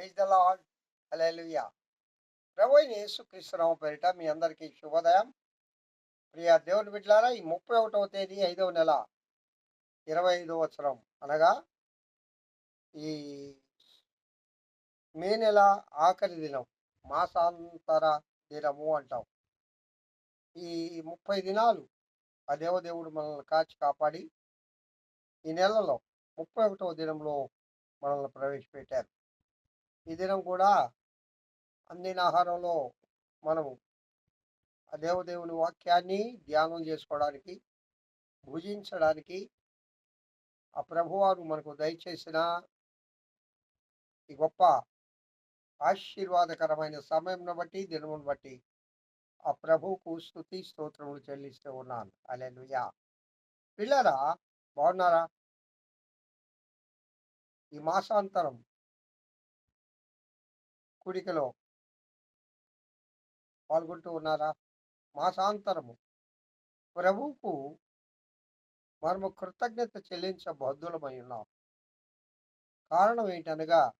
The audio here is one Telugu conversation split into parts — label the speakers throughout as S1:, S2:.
S1: ప్రేజ్ ద లాడ్ హల్లెలూయా. ప్రభు అయిన యేసుక్రీస్తునామ పేరిట మీ అందరికీ శుభోదయం. ప్రియ దేవుని బిడ్డలారా ఈ ముప్పై ఒకటవ తేదీ ఐదవ నెల ఇరవై ఐదవ సంవత్సరం అనగా ఈ మే నెల ఆఖరి దినం మాసాంతర దినము అంటాం. ఈ ముప్పై దినాలు ఆ దేవదేవుడు మనల్ని కాచి కాపాడి ఈ నెలలో ముప్పై ఒకటవ దినంలో మనల్ని ప్రవేశపెట్టారు. ఈ దినం కూడా అందిన ఆహారంలో మనము ఆ దేవదేవుని వాక్యాన్ని ధ్యానం చేసుకోవడానికి భుజించడానికి ఆ ప్రభువారు మనకు దయచేసిన ఈ గొప్ప ఆశీర్వాదకరమైన సమయంను బట్టి దినమును బట్టి ఆ ప్రభువుకు స్థుతి స్తోత్రములు చెల్లిస్తూ ఉన్నాను. అలెలుయా పిల్లరా బాగున్నారా? ఈ మాసాంతరం కుడికలో పాల్గొంటూ ఉన్నారా? మాసాంతరము. ప్రభువుకు మనము కృతజ్ఞత చెల్లించ బద్దులమై ఉన్నాం. కారణం ఏంటనగా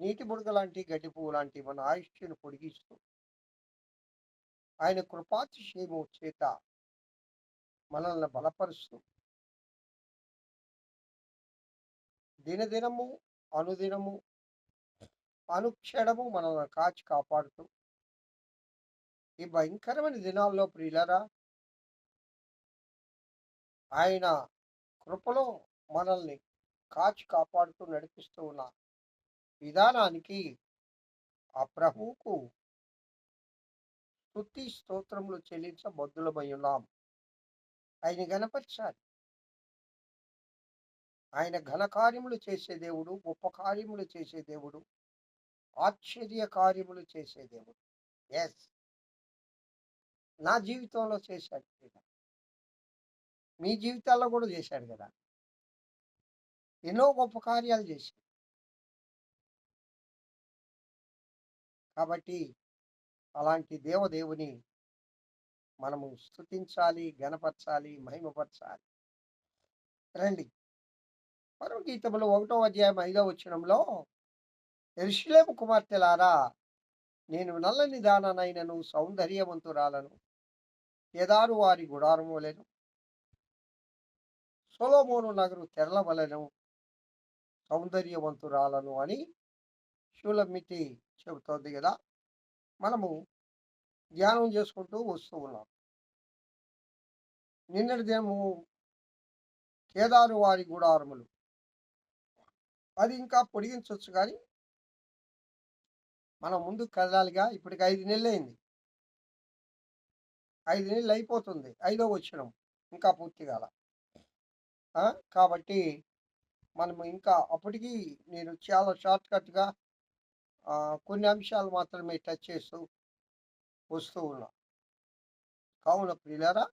S1: నీటి బుడగ లాంటి గడ్డి పువ్వు లాంటి మన ఆయుష్ను పొడిగిస్తూ ఆయన కృపాతిశయము చేత మనల్ని బలపరుస్తూ దినదినము అనుదినము అనుక్షణము మనల్ని కాచి కాపాడుతూ ఈ భయంకరమైన దినాల్లో ప్రియులరా ఆయన కృపలో మనల్ని కాచి కాపాడుతూ నడిపిస్తూ ఉన్న విధానానికి ఆ ప్రభువుకు స్థుతి స్తోత్రములు చెల్లించబద్దులమై ఉన్నాం. ఆయన గణపరచాలి ఆయన ఘనకార్యములు చేసే దేవుడు గొప్ప కార్యములు చేసే దేవుడు. ఆశ్చర్య కార్యములు చేసే దేవుడు ఎస్ నా జీవితంలో చేశాడు మీ జీవితాల్లో కూడా చేశాడు కదా. ఎన్నో గొప్ప కార్యాలు చేశాడు. కాబట్టి అలాంటి దేవదేవుని మనము స్తుతించాలి గణపరచాలి మహిమపరచాలి. రండి. పరమగీతములు ఒకటో అధ్యాయం ఐదో వచ్చినంలో ఎరుషులేము కుమార్తెలారా నేను నల్లని దాననైనను సౌందర్యవంతురాలను. కేదారు వారి గుడారములను సొలోమోను నగరు తెరలవలను సౌందర్యవంతురాలను అని శూలమితి చెబుతోంది కదా మనము ధ్యానం చేసుకుంటూ వస్తూ ఉన్నాం. నిన్నటి దినము కేదారు వారి గుడారములు. అది ఇంకా పొడిగించవచ్చు కానీ మనం ముందుకు కదలాలిగా ఇప్పటికి ఐదు నెలలు అయింది ఐదు నెలలు అయిపోతుంది. ఐదో వచ్చినం ఇంకా పూర్తి కాల. కాబట్టి మనం ఇంకా అప్పటికి నేను చాలా షార్ట్కట్గా కొన్ని అంశాలు మాత్రమే టచ్ చేస్తూ వస్తూ ఉన్నా. కావున ప్రియులరా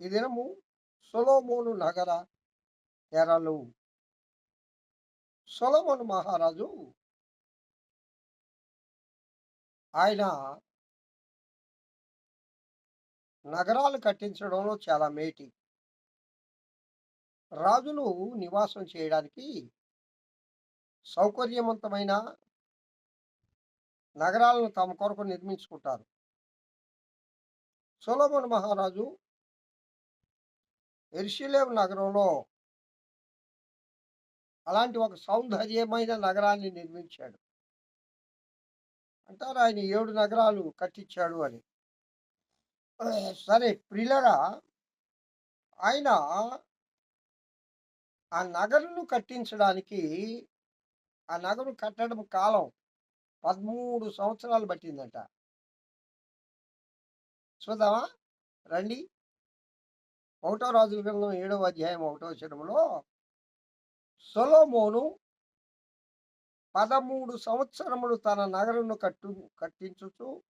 S1: ఈ దినము సొలోమోను నగర తెరలు సొలమోను మహారాజు ఆయన నగరాలు కట్టించడంలో చాలా మేటి. రాజులు నివాసం చేయడానికి సౌకర్యవంతమైన నగరాలను తమ కొరకు నిర్మించుకుంటారు. సొలోమోన్ మహారాజు ఎర్షిలేవ్ నగరంలో అలాంటి ఒక సౌందర్యమైన నగరాన్ని నిర్మించాడు. అంటారు ఆయన ఏడు నగరాలు కట్టించాడు అని. సరే ప్రిలరా ఆయన ఆ నగరును కట్టించడానికి ఆ నగరు కట్టడం కాలం పదమూడు సంవత్సరాలు పట్టిందట. చూద్దామా? రండి. ఒకటో రాజుల గ్రంథం ఏడవ అధ్యాయం ఒకటో వచనంలో సొలోమోను పదమూడు సంవత్సరములు తన నగరును కట్టు కట్టించుచు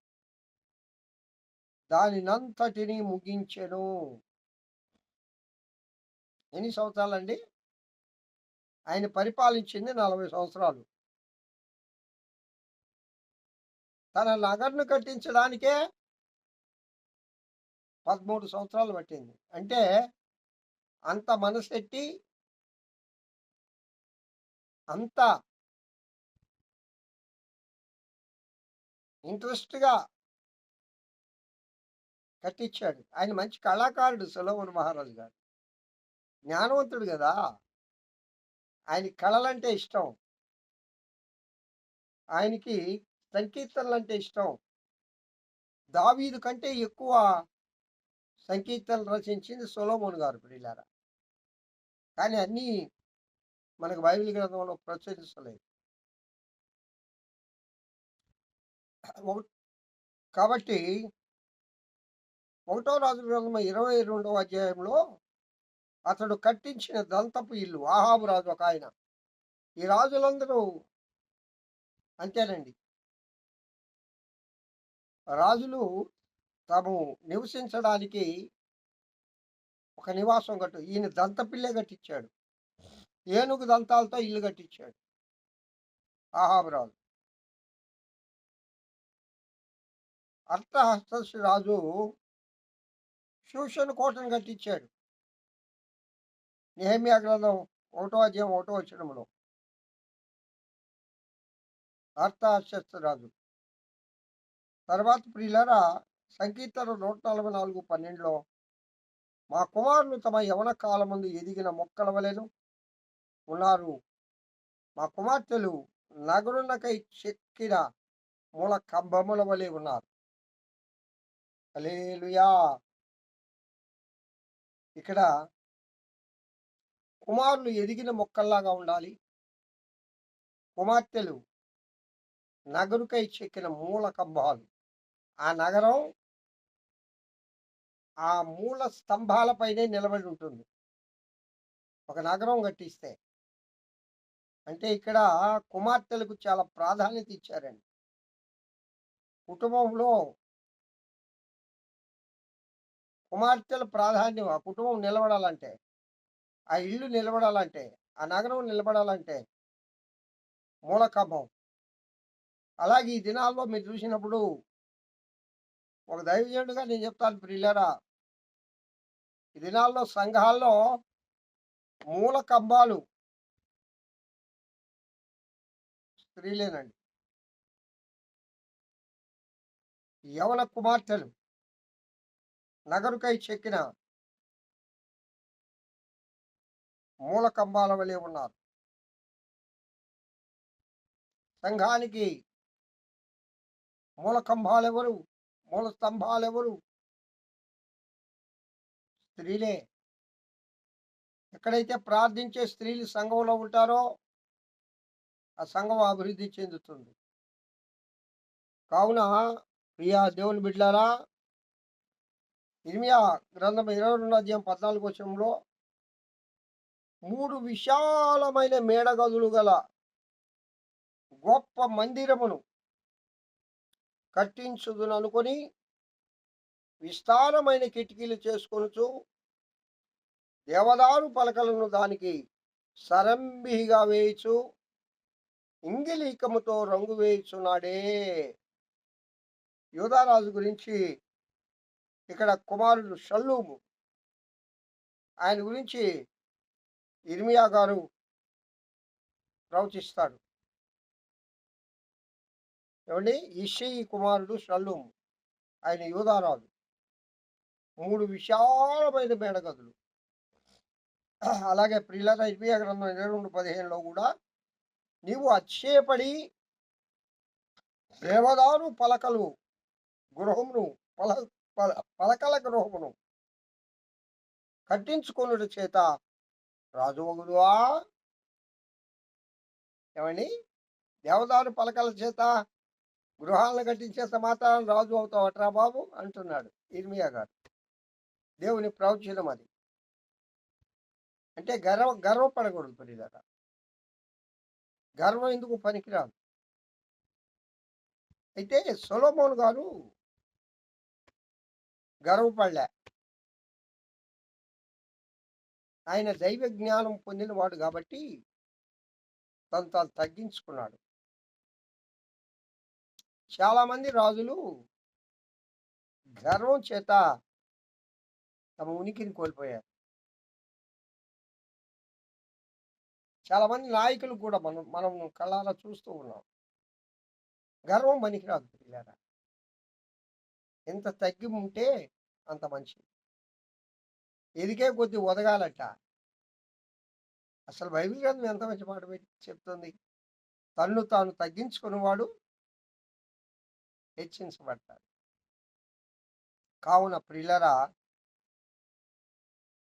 S1: దానినంతటిని ముగించెను. ఎన్ని సంవత్సరాలండి? ఆయన పరిపాలించింది నలభై సంవత్సరాలు. తన నగరును కట్టించడానికే పదమూడు సంవత్సరాలు పట్టింది. అంటే అంత మనసెట్టి అంత ఇంట్రెస్ట్గా కట్టించాడు ఆయన మంచి కళాకారుడు సులభన్ మహారాజు గారు. జ్ఞానవంతుడు కదా! ఆయన కళలంటే ఇష్టం. ఆయనకి సంకీర్తనలు అంటే ఇష్టం. దావీదు కంటే ఎక్కువ సంకీర్తనలు రచించింది సొలోమోన్ గారు ప్రియులారా. కానీ అన్నీ మనకు బైబిల్ గ్రంథంలో ప్రచురించలేదు. కాబట్టి ఒకటో రాజు గ్రంథం ఇరవై రెండవ అధ్యాయంలో అతడు కట్టించిన దంతపు ఇల్లు ఆహాబు రాజు ఒక ఆయన. ఈ రాజులందరూ అంతేనండి. రాజులు తాము నివసించడానికి ఒక నివాసం కట్టు ఈయన దంతపిల్లే కట్టించాడు. ఏనుగు దంతాలతో ఇల్లు కట్టించాడు. ఆహాబు రాజు. అర్థహస్తసు రాజు శూషన్ కోటను కట్టించాడు. నెహమ్యా గ్రంథం ఒకటో అధ్యాయం ఒకటో వచ్చడంలో అర్థహస్తసు రాజు తర్వాత ప్రియులరా సంకీర్తన నూట నలభై నాలుగు పన్నెండులో మా కుమారులు తమ యవన కాలమందు ఎదిగిన మొక్కల వలెను ఉన్నారు. మా కుమార్తెలు నగరునకై చెక్కిన మూల కంబముల వలె ఉన్నారు. అలేలుయా ఇక్కడ కుమారులు ఎదిగిన మొక్కల్లాగా ఉండాలి. కుమార్తెలు నగరుకై చెక్కిన మూల కంబాలు ఆ నగరం ఆ మూల స్తంభాలపైనే నిలబడి ఉంటుంది. ఒక నగరం కట్టిస్తే. అంటే ఇక్కడ కుమార్తెలకు చాలా ప్రాధాన్యత ఇచ్చారండి. కుటుంబంలో కుమార్తెల ప్రాధాన్యం ఆ కుటుంబం నిలబడాలంటే ఆ ఇల్లు నిలబడాలంటే ఆ నగరం నిలబడాలంటే మూలకంభం అలాగే ఈ దినాల్లో మీరు చూసినప్పుడు ఒక దైవజనుడిగా నేను చెప్తాను ప్రియులరా ఈ దినాల్లో సంఘాల్లో మూల కంబాలు స్త్రీలేనండి. యవన కుమార్తెలు. నగరుకై చెక్కిన మూల కంబాల వలె ఉన్నారు. సంఘానికి మూల కంభాలు ఎవరు మూల స్తంభాలు ఎవరు స్త్రీలే. ఎక్కడైతే ప్రార్థించే స్త్రీలు సంఘంలో ఉంటారో ఆ సంఘం అభివృద్ధి చెందుతుంది. కావున ప్రియా దేవుని బిడ్డారా ఇర్మియా గ్రంథం ఇరవై రెండు అధ్యాయం పద్నాలుగు వచ్చంలో మూడు విశాలమైన మేడగదులు గల గొప్ప మందిరమును కట్టించుదును అనుకొని విస్తారమైన కిటికీలు చేసుకొనుచు దేవదారు పలకలను దానికి సరంభిగా వేయచు ఇంగిలీకముతో రంగు వేయుచున్నాడే. యోధారాజు గురించి ఇక్కడ కుమారుడు షల్లూము. ఆయన గురించి ఇర్మియా గారు ప్రవచిస్తాడు. ఏమండి? ఇషి కుమారుడు షల్లూము. ఆయన యోధారాజు మూడు విశాలమైన మేడగదులు. అలాగే ప్రియులత ఇర్మియా గ్రంథం ఇరవై రెండు పదిహేనులో కూడా నీవు అక్షేపడి దేవదారు పలకలు గృహమును పల పల- పలకల గృహమును కట్టించుకొనుట చేత రాజు వగుదువా? ఏమండి? దేవదారు పలకల చేత గృహాలను కట్టించేంత మాత్రం రాజు అవుతావట్రా బాబు? అంటున్నాడు ఇర్మియా గారు. దేవుని ప్రవచనం అది. అంటే గర్వ గర్వపడకూడదు పరిదాక గర్వం ఎందుకు పనికిరాదు? అయితే సొలోమోన్ గారు గర్వపడలే ఆయన దైవ జ్ఞానం పొందినవాడు కాబట్టి తను తాను తగ్గించుకున్నాడు. చాలా మంది రాజులు గర్వం చేత తమ ఉనికిని కోల్పోయారు. చాలామంది నాయకులు కూడా మనం మనం కళ్ళారా చూస్తూ ఉన్నాం. గర్వం పనికిరాదు పిల్లరా. ఎంత తగ్గి ఉంటే అంత మంచిది. ఎదిగే కొద్ది ఒదగాలట. అసలు బైబిల్ గ్రంథం ఎంత మంచి మాట పెట్టి చెప్తుంది. తన్ను తాను తగ్గించుకున్నవాడు హెచ్చించబడతాడు. కావున ప్రిల్లరా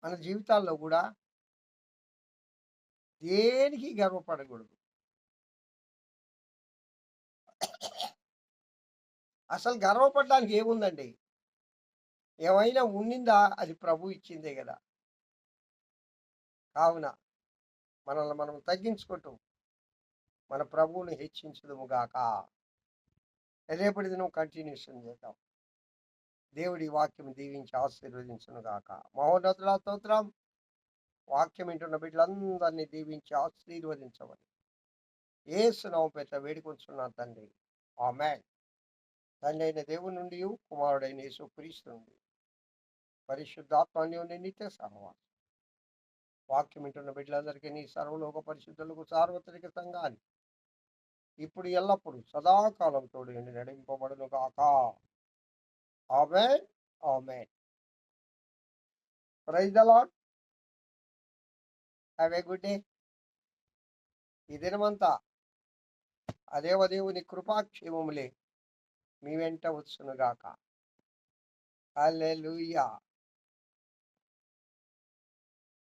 S1: మన జీవితాల్లో కూడా దేనికి గర్వపడకూడదు? అసలు గర్వపడడానికి ఏముందండి? ఏమైనా ఉండిందా? అది ప్రభు ఇచ్చిందే కదా కావున మనల్ని మనం తగ్గించుకుంటూ మన ప్రభువుని హెచ్చించదుము గాక. రేపటి దినం కంటిన్యూషన్ చేద్దాం. దేవుడి వాక్యం దీవించి ఆశీర్వదించును గాక. మహోన్నతుల స్తోత్రం. వాక్యం వింటున్న బిడ్డలందరినీ దీవించి ఆశీర్వదించమని. ఏసునామం పెట్ట వేడుకొంచున్నాను తండ్రి. ఆ మ్యాన్ తండ్రి అయిన దేవుని నుండి కుమారుడైన యేసు క్రీస్తు నుండి. పరిశుద్ధాత్మాన్ని ఉండి నిత్య సహవాసం వాక్యం వింటున్న బిడ్డలందరికీ నీ సర్వలోక పరిశుద్ధులకు సార్వత్రిక సంఘాన్ని ఇప్పుడు ఎల్లప్పుడు సదాకాలం తోడు నడింపబడును కాక ఆమె ఆమె praise the Lord have a good day ఈ దినమంతా అదేవ దేవుని కృపాక్షేమములే మీ వెంట వచ్చునుగాక అల్లెలుయా